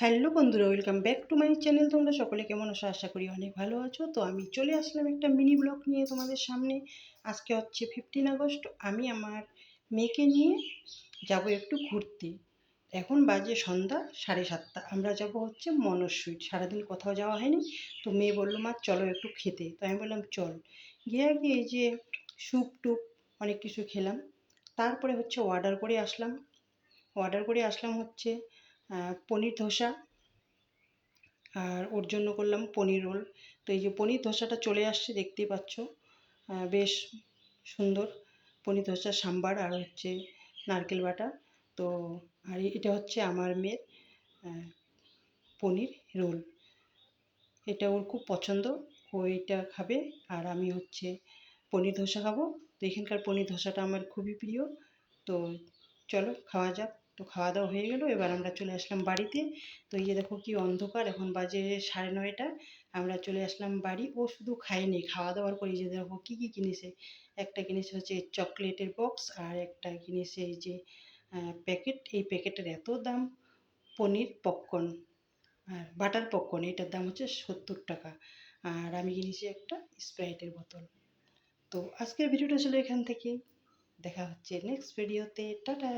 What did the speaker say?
Hello বন্ধুরা, welcome back to my channel. তোমরা সকলে কেমন আছো? আশা করি অনেক ভালো আছো। তো আমি চলে আসলাম একটা মিনি ব্লগ নিয়ে তোমাদের সামনে। আজকে হচ্ছে ফিফটিন আগস্ট। আমি আমার মেয়েকে নিয়ে যাব একটু ঘুরতে। এখন বাজে সন্ধ্যা সাড়ে সাতটা। আমরা যাব হচ্ছে মনর সুইট সারাদিন কোথাও যাওয়া হয়নি। তো মেয়ে বলল, মা, চলো একটু খেতে। তো আমি বললাম, চল। গিয়ে আগে এই যে স্যুপ টুপ অনেক কিছু খেলাম। তারপরে হচ্ছে অর্ডার করে আসলাম। অর্ডার করে আসলাম হচ্ছে পনির ধোসা আর ওর জন্য করলাম পনির রোল। তো এই যে পনির ধোসাটা চলে আসছে, দেখতেই পাচ্ছ। বেশ সুন্দর পনির ধোসা, সাম্বার আর হচ্ছে নারকেল বাটা। তো আর এটা হচ্ছে আমার মেয়ের পনির রোল। এটা ওর খুব পছন্দ, ও এটা খাবে। আর আমি হচ্ছে পনির ধোসা খাব। তো এখানকার পনির ধোসাটা আমার খুবই প্রিয়। তো চলো, খাওয়া যাক। তো খাওয়া দাওয়া হয়ে গেল, এবার আমরা চলে আসলাম বাড়িতে। তো এই যে দেখো কি অন্ধকার, এখন বাজে সাড়ে নয়টা। আমরা চলে আসলাম বাড়ি। ও শুধু খায়নি খাওয়া দাওয়ার এই যে দেখো কী কী কিনেছে। একটা কিনেছে হচ্ছে চকলেটের বক্স আর একটা কিনেছে এই যে প্যাকেট। এই প্যাকেটের এত দাম? পনির পপকর্ন। আর বাটার পপকর্ন, এটার দাম হচ্ছে সত্তর টাকা। আর আমি কিনেছি একটা স্প্রাইটের বোতল। তো আজকের ভিডিওটা ছিল এখান থেকেই দেখা হচ্ছে নেক্সট ভিডিওতে টাটা!